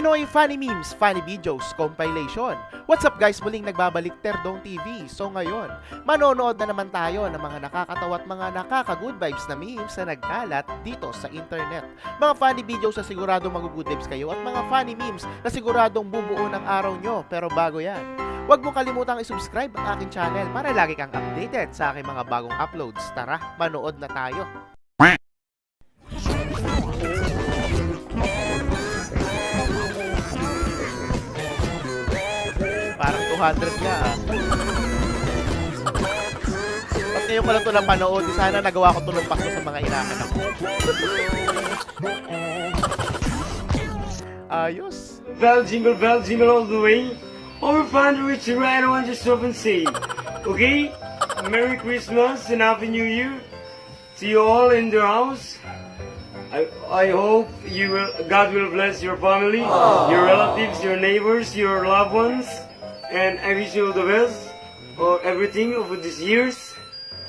Pinoy Funny Memes, Funny Videos, Compilation. What's up guys? Muling nagbabalik Terdong TV. So ngayon, manonood na naman tayo ng mga nakakatawa at mga nakaka-good vibes na memes na nagkalat dito sa internet. Mga funny videos na siguradong mag-good vibes kayo at mga funny memes na siguradong bubuo ng araw nyo. Pero bago yan, Huwag mo kalimutang i-subscribe ang aking channel para lagi kang updated sa aking mga bagong uploads. Tara, manood na tayo. 200 nga ah. Ba't ngayon ko lang ito napanood? Sana nagawa ko ito ng pasto sa mga inaanak ko. Ayos. Bell, jingle bell, jingle all the way. Our fun rich right on just and say, okay? Merry Christmas and Happy New Year. See you all in the house. I, I hope you will, God will bless your family, your relatives, your neighbors, your loved ones, and I wish you all the best for everything over these years.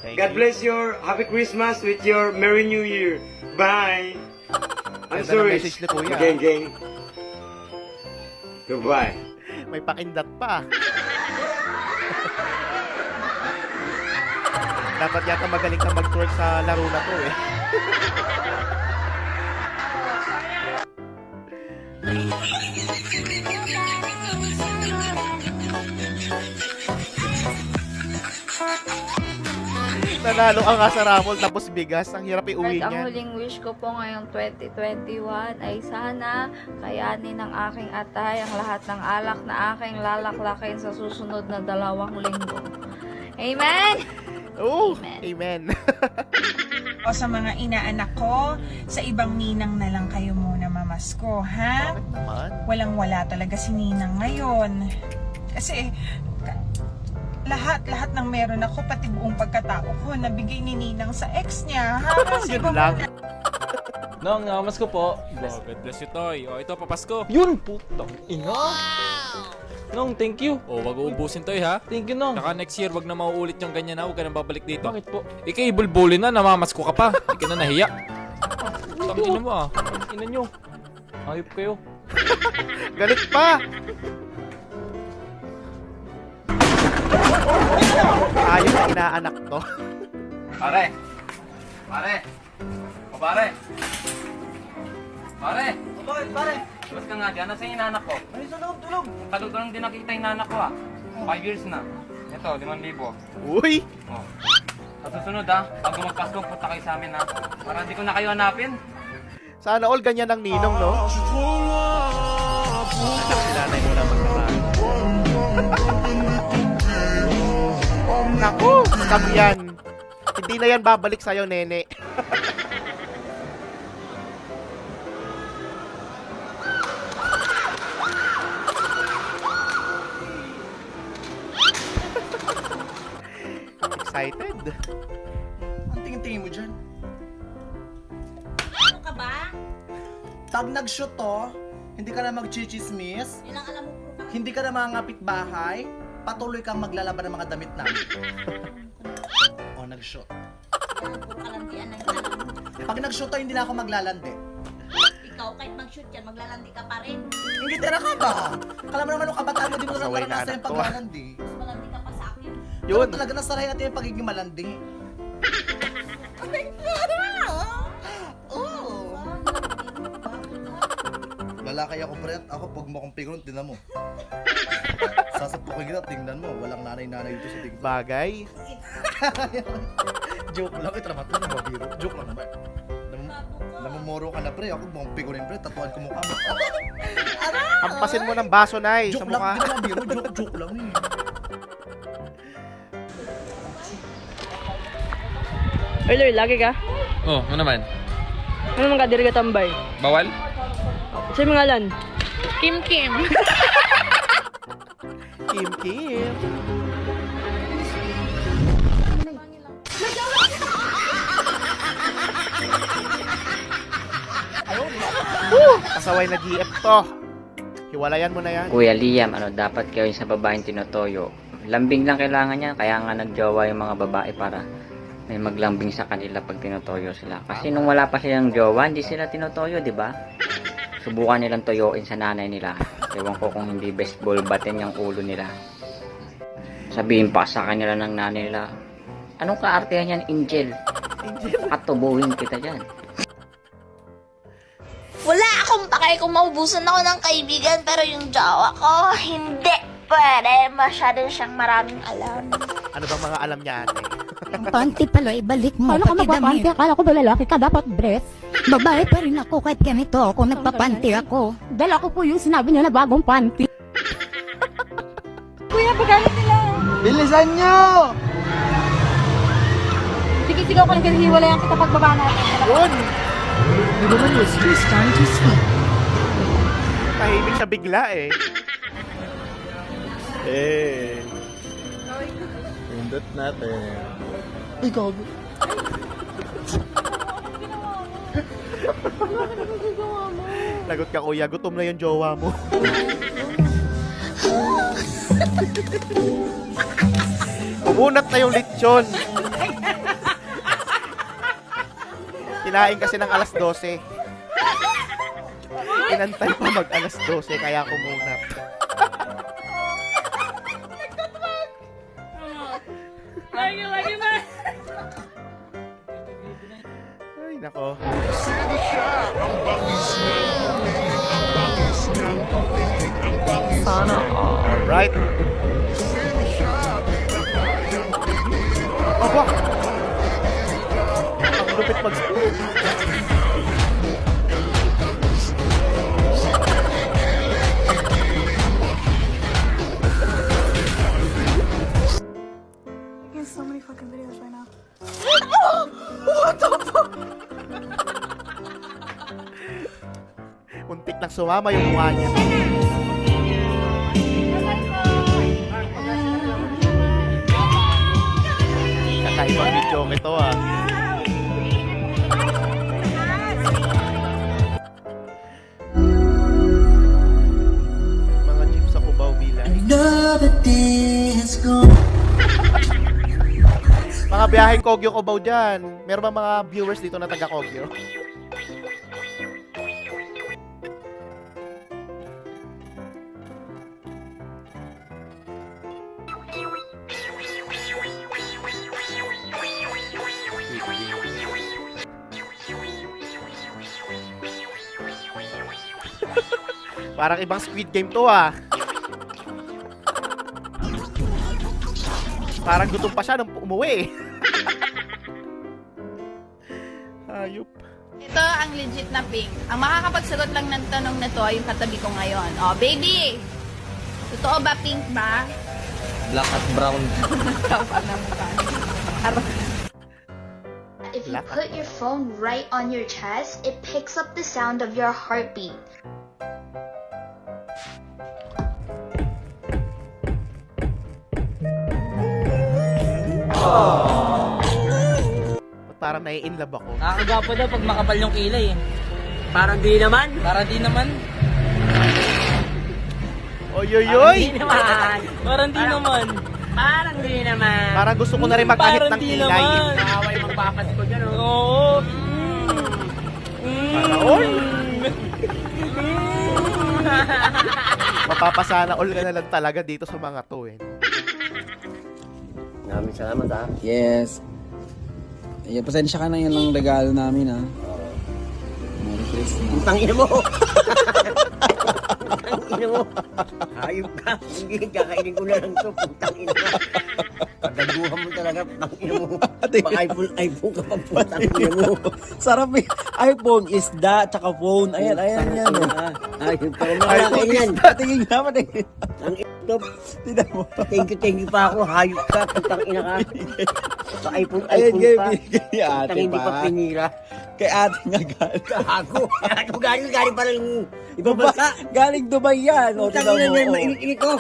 Thank God you. bless your Happy Christmas with your Merry New Year. Bye. I'm Ganda ng sorry. message ni Kuya. Gang, gang. Goodbye. May pakindat pa. Dapat yata magaling ka mag-twerk sa laro na to eh. Nanalo ka nga sa raffle tapos bigas. Ang hirap iuwi At ang huling wish ko po ngayong 2021 ay sana kayanin ng aking atay ang lahat ng alak na aking lalaklakin sa susunod na dalawang linggo. Amen! Oh, Amen. amen. o sa mga inaanak ko, sa ibang ninang na lang kayo muna mamasko, ha? Bakit naman? Walang-wala talaga si ninang ngayon. Kasi ka- lahat lahat ng meron ako pati buong pagkatao ko nabigay ni ninang sa ex niya ha kasi Yun lang. Nong, ngamas ko po. Oh, God bless you, Toy. O, ito, papasko. Yun, putang ina. Nong, thank you. O, wag uubusin, Toy, ha? Thank you, Nong. Saka next year, wag na mauulit yung ganyan na. Huwag ka nang babalik dito. Bakit po? Ikay, bulbulin na. Namamasko ka pa. Hindi ka na nahiya. Tangin mo, ah. Ina nyo. Ayop kayo. Galit pa! Ayos na inaanak to. Pare! Pare! O pare! Pare! O bakit pare? Labas ka nga dyan. Nasa yung inanak ko? Ay, sa loob, tulog. Ko lang din nakita yung inanak ko ah. Five years na. Ito, limang libo. Uy! O. Sa susunod ah, bago magpasko, punta kayo sa amin ah. Para hindi ko na kayo hanapin. Sana all ganyan ang ninong, no? Anak si nanay mo na magkaraan. Naku! Scam yan. Hindi na yan babalik sa'yo, nene. Excited. Ang tingin-tingin mo dyan. Pag nag-shoot to, hindi ka na mag-chichismis, Yun ang alam mo po hindi ka na mangapit bahay, patuloy kang maglalaban ng mga damit namin. o, nag-shoot. Yan po kalandian ng alam mo. Pag nag-shoot to, hindi na ako maglalandi. Ikaw kahit mag-shoot yan, maglalandi ka pa rin. Hindi tira ka ba? Kala mo naman nung kabataan mo, di mo na Pasaway na naranasan anak yung ah. paglalandi. Mas malandi ka pa sa akin. Yun. Pero talaga nasarayan natin yung pagiging malandi. Wala kaya ako pre, ako pag mo akong pigon, tinan mo. Sasapukin kita, tingnan mo. Walang nanay-nanay dito sa tingnan. Bagay. Joke lang, ito naman ito, mabiro. Joke lang naman. Nam namumuro ka na pre, ako mukhang pigunin pre, tatuan ko mukha mo. Hampasin mo ng baso, nay, sa Joke lang, mukha. di ba mabiro? Joke, joke lang eh. Oy, Lord, lagi ka? Oh, ano naman? Ano man ka, diri ka tambay? Bawal? Sa mga lan? Kim Kim! Kim Kim. Kasaway na GF to. Hiwalayan mo na yan. Kuya Liam, ano, dapat kayo sa babaeng tinotoyo. Lambing lang kailangan niya, kaya nga nagjowa yung mga babae para may maglambing sa kanila pag tinotoyo sila. Kasi nung wala pa silang jowa, hindi sila tinotoyo, di ba? Subukan nilang tuyuin sa nanay nila. Ewan ko kung hindi baseball batin yung ulo nila. Sabihin pa sa kanila ng nanay nila, anong kaartehan yan, Angel? Katubuhin kita dyan. Wala akong pakay kung maubusan ako ng kaibigan pero yung jowa ko, hindi pwede. Masyado siyang maraming alam. Ano bang mga alam niya ate? Ang panty pala, ibalik mo. Paano ka magpapanti? Akala ko ba lalaki ka? Dapat dress. Babae pa rin ako kahit ganito ako. Nagpapanty ako. Dahil ako po yung sinabi niya na bagong panty. Kuya, pagkano nila? Bilisan nyo! Sige-sigaw ko lang hiwalayan kita pagbaba natin. Yun! Tahimik siya bigla eh. Eh. Pindot natin. Uy, gago. Lagot ka kuya, gutom na yung jowa mo. Umunat na yung lechon. Kinain kasi ng alas 12. Inantay pa mag alas 12 kaya kumunat. Alright. Aba! Ang lupit mag-spoon. Muntik lang sumama yung mukha niya. Kakaibang video ito ah. Mga jeep sa Cubao Villa. mga biyaheng Kogyo Cubao dyan. Meron ba mga viewers dito na taga Kogyo? Parang ibang Squid Game to ah. Parang gutom pa siya nung umuwi. Hayop. Ito ang legit na pink. Ang makakapagsagot lang ng tanong na to ay yung katabi ko ngayon. Oh, baby! Totoo ba pink ba? Black at brown. If you put your phone right on your chest, it picks up the sound of your heartbeat. Parang nai-inlove ako. Nakakagapo daw pag makapal yung kilay eh. Parang di naman. Para di naman. Oy, oy, oy! naman. Parang di naman. Parang di naman. Parang gusto ko na rin magkahit ng kilay. Away magpapas ko dyan. oh. Oo. Sana all. Mapapasana all ka na lang talaga dito sa mga to eh. Maraming salamat ah. Yes. Ayan, pasensya ka na yan lang regalo namin ha. Merry Christmas. Putang ina mo. Putang ina mo. Hayop ka. Hindi, kakainin ko na lang to. Putang ina mo. Pagdaguhan mo talaga. Putang ina mo. Baka iPhone, iPhone ka pa. Putang ina mo. Sarap eh. iPhone is da, tsaka phone. Ayan, ayan, yan. oh. Hayop ka. iPhone Makakain yan. Tingin nga patingin. Ang ito. Tingnan mo. Thank you, thank you pa ako. Hayop ka. Putang ina ka. Sa iPhone, Ayan, iPhone pa. kay ate Putang hindi pa pa. pinira. Kay ate nga galing. Gago. Gago galing. Galing pa lang ibang bansa. Galing Dubai yan. O, Putang ina mo. niyan. oh. Mainit-init ko.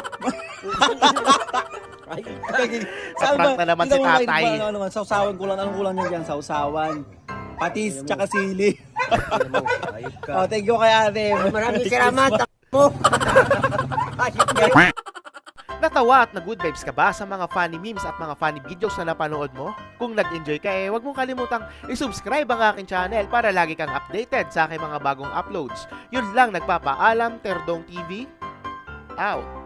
Paprank na naman si mo, tatay. ba, Ano naman, sausawan kulang. Anong kulang niya dyan? Sausawan. Patis, tsaka sili. Hayop ka. Oh, thank you kay ate. Maraming salamat. Mo. Hayop ka. Natawa at na good vibes ka ba sa mga funny memes at mga funny videos na napanood mo? Kung nag-enjoy ka eh, huwag mong kalimutang i-subscribe ang aking channel para lagi kang updated sa aking mga bagong uploads. Yun lang, nagpapaalam, Terdong TV, out.